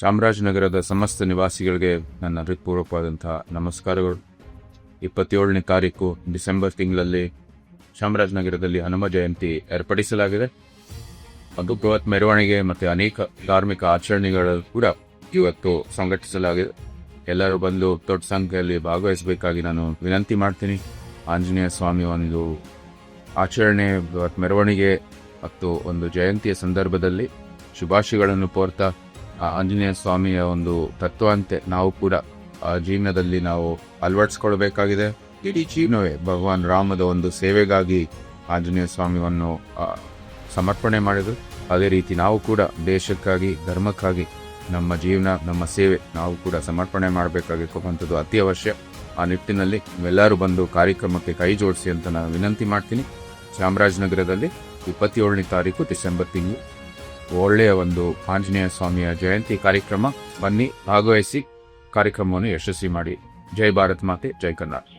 ಚಾಮರಾಜನಗರದ ಸಮಸ್ತ ನಿವಾಸಿಗಳಿಗೆ ನನ್ನ ಹೃತ್ಪೂರ್ವಕವಾದಂತಹ ನಮಸ್ಕಾರಗಳು. ಇಪ್ಪತ್ತೇಳನೇ ತಾರೀಕು ಡಿಸೆಂಬರ್ ತಿಂಗಳಲ್ಲಿ ಚಾಮರಾಜನಗರದಲ್ಲಿ ಹನುಮ ಜಯಂತಿ ಏರ್ಪಡಿಸಲಾಗಿದೆ. ಅದು ಬೃಹತ್ ಮೆರವಣಿಗೆ ಮತ್ತು ಅನೇಕ ಧಾರ್ಮಿಕ ಆಚರಣೆಗಳು ಕೂಡ ಇವತ್ತು ಸಂಘಟಿಸಲಾಗಿದೆ. ಎಲ್ಲರೂ ಬಂದು ದೊಡ್ಡ ಸಂಖ್ಯೆಯಲ್ಲಿ ಭಾಗವಹಿಸಬೇಕಾಗಿ ನಾನು ವಿನಂತಿ ಮಾಡ್ತೀನಿ. ಆಂಜನೇಯ ಸ್ವಾಮಿ ಒಂದು ಆಚರಣೆ, ಬೃಹತ್ ಮೆರವಣಿಗೆ ಮತ್ತು ಒಂದು ಜಯಂತಿಯ ಸಂದರ್ಭದಲ್ಲಿ ಶುಭಾಶಯಗಳನ್ನು ಕೋರ್ತಾ ಆಂಜನೇಯ ಸ್ವಾಮಿಯ ಒಂದು ತತ್ವಾಂತೆ ನಾವು ಕೂಡ ಜೀವನದಲ್ಲಿ ನಾವು ಅಳವಡಿಸ್ಕೊಳ್ಬೇಕಾಗಿದೆ. ಇಡೀ ಜೀವನವೇ ಭಗವಾನ್ ರಾಮದ ಒಂದು ಸೇವೆಗಾಗಿ ಆಂಜನೇಯ ಸ್ವಾಮಿಯನ್ನು ಸಮರ್ಪಣೆ ಮಾಡಿದ್ರು. ಅದೇ ರೀತಿ ನಾವು ಕೂಡ ದೇಶಕ್ಕಾಗಿ, ಧರ್ಮಕ್ಕಾಗಿ, ನಮ್ಮ ಜೀವನ, ನಮ್ಮ ಸೇವೆ ನಾವು ಕೂಡ ಸಮರ್ಪಣೆ ಮಾಡಬೇಕಾಗಿರ್ತಕ್ಕಂಥದ್ದು ಅತಿ ಅವಶ್ಯ. ಆ ನಿಟ್ಟಿನಲ್ಲಿ ಎಲ್ಲರೂ ಬಂದು ಕಾರ್ಯಕ್ರಮಕ್ಕೆ ಕೈ ಜೋಡಿಸಿ ಅಂತ ನಾನು ವಿನಂತಿ ಮಾಡ್ತೀನಿ. ಚಾಮರಾಜನಗರದಲ್ಲಿ ಇಪ್ಪತ್ತೇಳನೇ ತಾರೀಕು ಡಿಸೆಂಬರ್ ತಿಂಗಳು. ಒಳ್ಳೆಯ ಒಂದು ಆಂಜನೇಯ ಸ್ವಾಮಿಯ ಜಯಂತಿ ಕಾರ್ಯಕ್ರಮ. ಬನ್ನಿ, ಭಾಗವಹಿಸಿ ಕಾರ್ಯಕ್ರಮವನ್ನು ಯಶಸ್ವಿ ಮಾಡಿ. ಜೈ ಭಾರತ್ ಮಾತೆ, ಜೈ ಕನ್ನಡ.